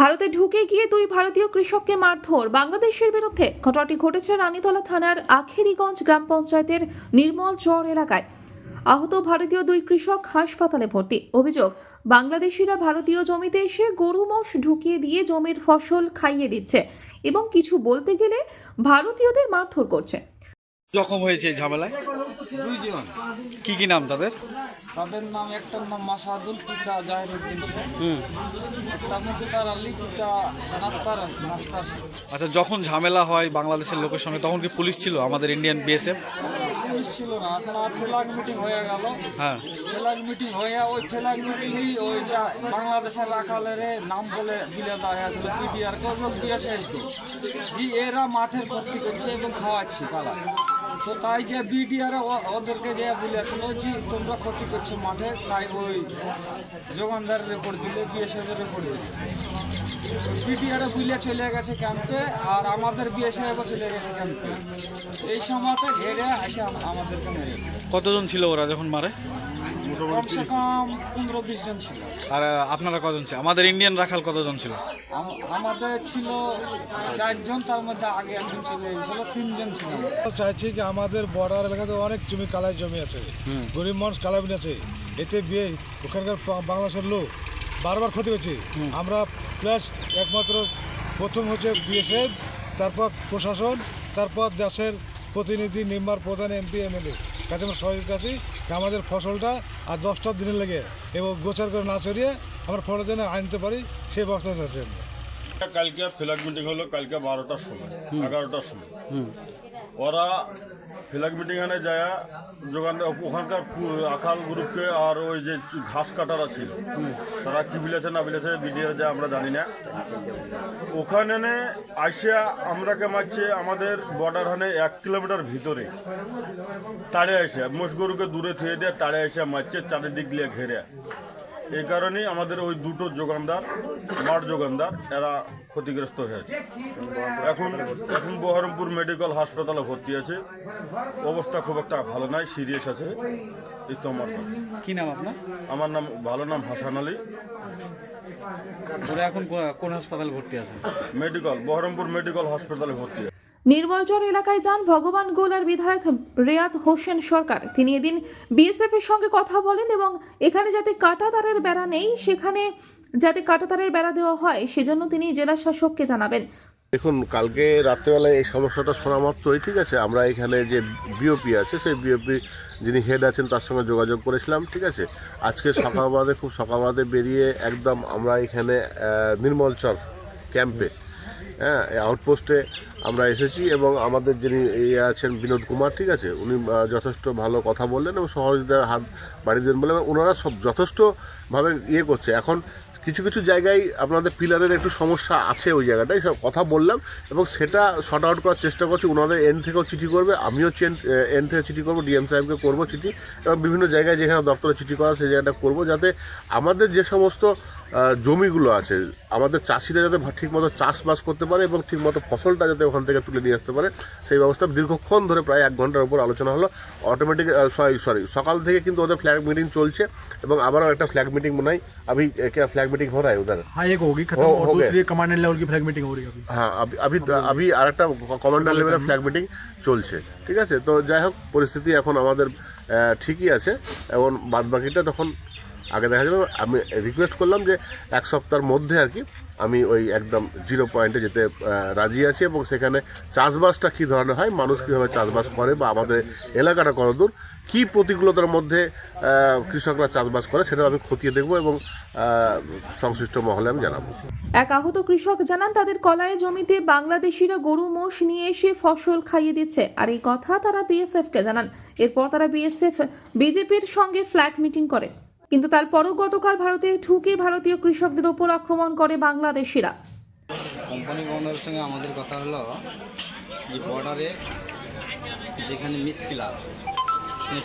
ভারতে ঢুকে গিয়ে দুই ভারতীয় কৃষককে মারধর। বাংলাদেশের বিরুদ্ধে ঘটনাটি ঘটেছে রানীতলা থানার আখেরিগঞ্জ গ্রাম পঞ্চায়েতের নির্মল চর এলাকায়। আহত ভারতীয় দুই কৃষক হাসপাতালে ভর্তি। অভিযোগ বাংলাদেশিরা ভারতীয় জমিতে এসে গরু মোষ ঢুকিয়ে দিয়ে জমির ফসল খাইয়ে দিচ্ছে এবং কিছু বলতে গেলে ভারতীয়দের মারধর করছে। জখম হয়েছে এই ঝামেলায়? দুইজন। কি কি নাম তাদের? তাদের নাম একটার নাম মাসাদুল পিতা জাহির উদ্দিন শেখ হুম। একটা মুকুতার আলী পিতা নাস্তার নাস্তার আচ্ছা যখন ঝামেলা হয় বাংলাদেশের লোকের সঙ্গে তখন কি পুলিশ ছিল আমাদের ইন্ডিয়ান বিএসএফ পুলিশ ছিল না আপনার ফ্ল্যাগ মিটিং হয়ে গেল। হ্যাঁ। ফ্ল্যাগ মিটিং হয়ে ওই ফ্ল্যাগ মিটিংই ওই যা বাংলাদেশের রাখালের নাম বলে বিলে দেওয়া হয়েছিল পিডিআর কে এবং বিএসএফ জি এরা মাঠের ক্ষতি করছে এবং খাওয়াচ্ছে পালা। তো তাই যে বিডিআর ওদেরকে যে বলে শুনো যে তোমরা ক্ষতি করছ মাঠে, তাই ওই যোগানদার রেপোর্ট দিলে বিএসএফ এর রিপোর্ট দিলে। বিডিআর বুলিয়া চলে গেছে ক্যাম্পে, আর আমাদের বিএসএফ চলে গেছে ক্যাম্পে। এই সময়তে ঘেরে আসে আম- আমাদেরকে মেরেছে। কতজন ছিল ওরা যখন মারে? কমসে কম পনেরো বিশ জন ছিল। আর আপনারা কজন ছিল? আমাদের ইন্ডিয়ান রাখাল কতজন ছিল? আমাদের ছিল চারজন তার মধ্যে আগে একজন চলে গেছিল তিনজন ছিল। চাইছি কি আমাদের বর্ডার এলাকাতে অনেক জমি কালাই জমি আছে। গরিব মানুষ কালাবিন আছে। এতে বিয়ে ওখানকার বাংলাদেশের লোক বারবার ক্ষতি হচ্ছে আমরা প্লাস একমাত্র প্রথম হচ্ছে বিএসএফ তারপর প্রশাসন তারপর দেশের প্রতিনিধি মেম্বার প্রধান এমপি এমএলএ। কাছে আমরা সহযোগিতা আছি যে আমাদের ফসলটা আর দশটা দিনের লেগে এবং গোচার করে না চড়িয়ে আমরা ফলের জন্য আনতে পারি সেই ব্যবস্থা আছে কালকে ফ্ল্যাগ মিটিং হলো কালকে বারোটার সময় এগারোটার সময়। ওরা ফ্ল্যাগ এনে যায়, যোগান ওখানকার আখাল গ্রুপকে আর ওই যে ঘাস কাটারা ছিল তারা কি বিলেছে না বিলেছে বিডিআর যা আমরা জানি না। ওখানে নে আইসিয়া আমরাকে মারছে আমাদের বর্ডার হানে এক কিলোমিটার ভিতরে। তাড়ে আসে মোষ গরুকে দূরে থুয়ে দিয়ে তাড়ে এসে মারছে, চারিদিক দিয়ে ঘেরে। এই কারণেই আমাদের ওই দুটো যোগানদার মাঠ যোগানদার এরা ক্ষতিগ্রস্ত হয়েছে। এখন এখন বহরমপুর মেডিকেল হাসপাতালে ভর্তি আছে। অবস্থা খুব একটা ভালো নাই সিরিয়াস আছে। এই তো আমার কি নাম আপনার? আমার নাম ভালো নাম হাসান আলী। ওরা এখন কোন হাসপাতালে ভর্তি আছে? মেডিকেল বহরমপুর মেডিকেল হাসপাতালে ভর্তি নির্মলচর এলাকায় যান ভগবান গোলার বিধায়ক রেয়াদ হোসেন সরকার। তিনি এদিন বিএসএফ এর সঙ্গে কথা বলেন এবং এখানে যাতে কাটাতারের বেড়া নেই সেখানে যাতে কাটাতারের বেড়া দেওয়া হয় সেজন্য তিনি জেলা শাসককে জানাবেন। দেখুন, কালকে রাত্রেবেলায় এই সমস্যাটা শোনা মাত্রই, ঠিক আছে? আমরা এখানে যে বিওপি আছে, সেই বিওপি যিনি হেড আছেন, তার সঙ্গে যোগাযোগ করেছিলাম, ঠিক আছে? আজকে সকালবাদে খুব সকালবাদে বেরিয়ে একদম আমরা এখানে নির্মলচর ক্যাম্পে হ্যাঁ আউটপোস্টে আমরা এসেছি এবং আমাদের যিনি ইয়ে আছেন বিনোদ কুমার, ঠিক আছে? উনি যথেষ্ট ভালো কথা বললেন এবং সহযোগিতার হাত বাড়িয়ে দেন বলে ওনারা সব যথেষ্টভাবে ইয়ে করছে। এখন কিছু কিছু জায়গায় আপনাদের পিলারের একটু সমস্যা আছে ওই জায়গাটায়, সব কথা বললাম এবং সেটা শর্ট আউট করার চেষ্টা করছি। ওনাদের এন্ড থেকেও চিঠি করবে, আমিও এন্ড থেকে চিঠি করব, ডিএম সাহেবকে করব চিঠি এবং বিভিন্ন জায়গায় যেখানে দপ্তরে চিঠি করা সেই জায়গাটা করব যাতে আমাদের যে সমস্ত জমিগুলো আছে, আমাদের চাষিরা যাতে ঠিকমতো চাষবাস করতে পারে এবং ঠিকমতো ফসলটা যাতে ওখান থেকে তুলে নিয়ে আসতে পারে সেই ব্যবস্থা দীর্ঘক্ষণ ধরে প্রায় এক ঘন্টার উপর আলোচনা হলো অটোমেটিক সরি সরি সকাল থেকে কিন্তু ওদের ফ্ল্যাগ মিটিং চলছে এবং আবারও একটা ফ্ল্যাগ মিটিং মনে হয় अभी क्या फ्लैग मीटिंग हो रहा है उधर हाँ एक होगी खत्म हो- और हो गए। दूसरी कमांडेंट लेवल की फ्लैग मीटिंग हो रही है अभी হ্যাঁ আবি- अभी अभी আর একটা কমান্ডার লেভেলের ফ্ল্যাগ মিটিং চলছে ঠিক আছে তো যাই হোক পরিস্থিতি এখন আমাদের আহ, ঠিকই আছে এবং বাদ বাকিটা তখন আগে দেখা যাবে আমি রিকোয়েস্ট করলাম যে এক সপ্তাহের মধ্যে আর কি আমি ওই একদম জিরো পয়েন্টে যেতে রাজি আছি এবং সেখানে চাষবাসটা কী ধরনের হয়, মানুষ কীভাবে চাষবাস করে বা আমাদের এলাকাটা কতদূর, কী প্রতিকূলতার মধ্যে কৃষকরা চাষবাস করে সেটা আমি খতিয়ে দেখব এবং সংশ্লিষ্ট মহলে আমি জানাব। এক আহত কৃষক জানান, তাদের কলায় জমিতে বাংলাদেশিরা গরু, মোষ নিয়ে এসে ফসল খাইয়ে দিচ্ছে। আর এই কথা তারা বিএসএফকে জানান। এরপর তারা বিএসএফ বিজেপির সঙ্গে ফ্ল্যাগ মিটিং করে। কিন্তু তারপরও গতকাল ভারতে ঢুকে ভারতীয় কৃষকদের ওপর আক্রমণ করে বাংলাদেশিরা। কোম্পানি ওনারের সঙ্গে আমাদের কথা হলো যে বর্ডারে যেখানে মিস পিলার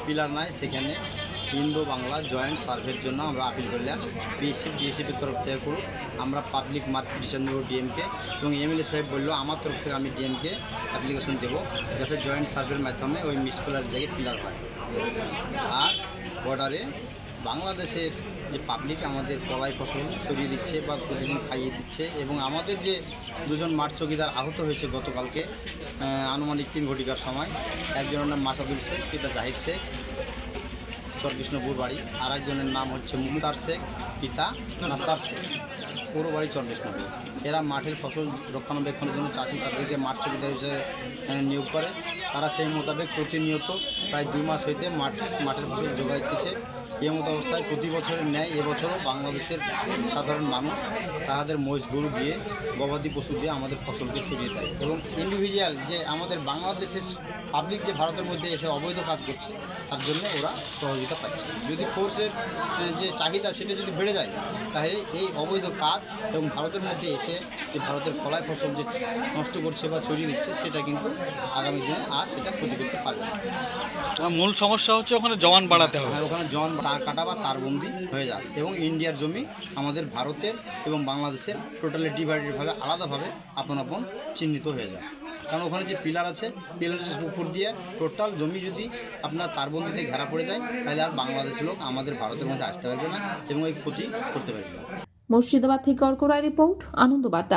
পিলার নাই, সেখানে ইন্দো বাংলা জয়েন্ট সার্ভের জন্য আমরা আপিল করলাম। বিএসএফ বিএসএফের তরফ থেকে করুক আমরা পাবলিক মার্ক পিটিশন দেবো ডিএমকে এবং এমএলএ সাহেব বলল, আমার তরফ থেকে আমি ডিএমকে অ্যাপ্লিকেশন দেবো, যাতে জয়েন্ট সার্ভের মাধ্যমে ওই মিস পিলার জায়গায় পিলার হয়। আর বর্ডারে বাংলাদেশের যে পাবলিক আমাদের কলাই ফসল ছড়িয়ে দিচ্ছে বা প্রতিদিন খাইয়ে দিচ্ছে এবং আমাদের যে দুজন মাঠ চৌকিদার আহত হয়েছে গতকালকে আনুমানিক তিন ঘটিকার সময়। একজনের নাম মাসাদুল শেখ, পিতা জাহির শেখ, চরকৃষ্ণপুর বাড়ি। আর একজনের নাম হচ্ছে মুক্তার শেখ, পিতা নাস্তার শেখ। পুরো বাড়ি চরকৃষ্ণপুর। এরা মাঠের ফসল রক্ষণাবেক্ষণের জন্য চাষি তাদেরকে মাঠ চৌকিদার হিসেবে নিয়োগ করে। তারা সেই মোতাবেক প্রতিনিয়ত প্রায় দুই মাস হইতে মাঠ, মাঠের ফসল যোগাই দিচ্ছে এই মতো অবস্থায় প্রতি বছরের ন্যায় এবছরও বাংলাদেশের সাধারণ মানুষ তাদের মহিষ গরু দিয়ে গবাদি পশু দিয়ে আমাদের ফসলকে ছড়িয়ে দেয় এবং ইন্ডিভিজুয়াল যে আমাদের বাংলাদেশের পাবলিক যে ভারতের মধ্যে এসে অবৈধ কাজ করছে তার জন্য ওরা সহযোগিতা পাচ্ছে। যদি ফোর্সের যে চাহিদা সেটা যদি বেড়ে যায় তাহলে এই অবৈধ কাজ এবং ভারতের মধ্যে এসে যে ভারতের কলাই ফসল যে নষ্ট করছে বা ছড়িয়ে দিচ্ছে সেটা কিন্তু আগামী দিনে আর সেটা ক্ষতি করতে পারবে না। মূল সমস্যা হচ্ছে ওখানে জওয়ান বাড়াতে হবে। ওখানে জন তার কাটা বা তারবন্দি হয়ে যায় এবং ইন্ডিয়ার জমি আমাদের ভারতের এবং বাংলাদেশের টোটালি ডিভাইডেডভাবে আলাদাভাবে আপন আপন চিহ্নিত হয়ে যায়। কারণ ওখানে যে পিলার আছে পিলারের উপর দিয়ে টোটাল জমি যদি আপনার তারবন্দিতে ঘেরা পড়ে যায়, তাহলে আর বাংলাদেশের লোক আমাদের ভারতের মধ্যে আসতে পারবে না এবং এই ক্ষতি করতে পারবে না। মুর্শিদাবাদ থেকে অর্ক রায় রিপোর্ট আনন্দ বার্তা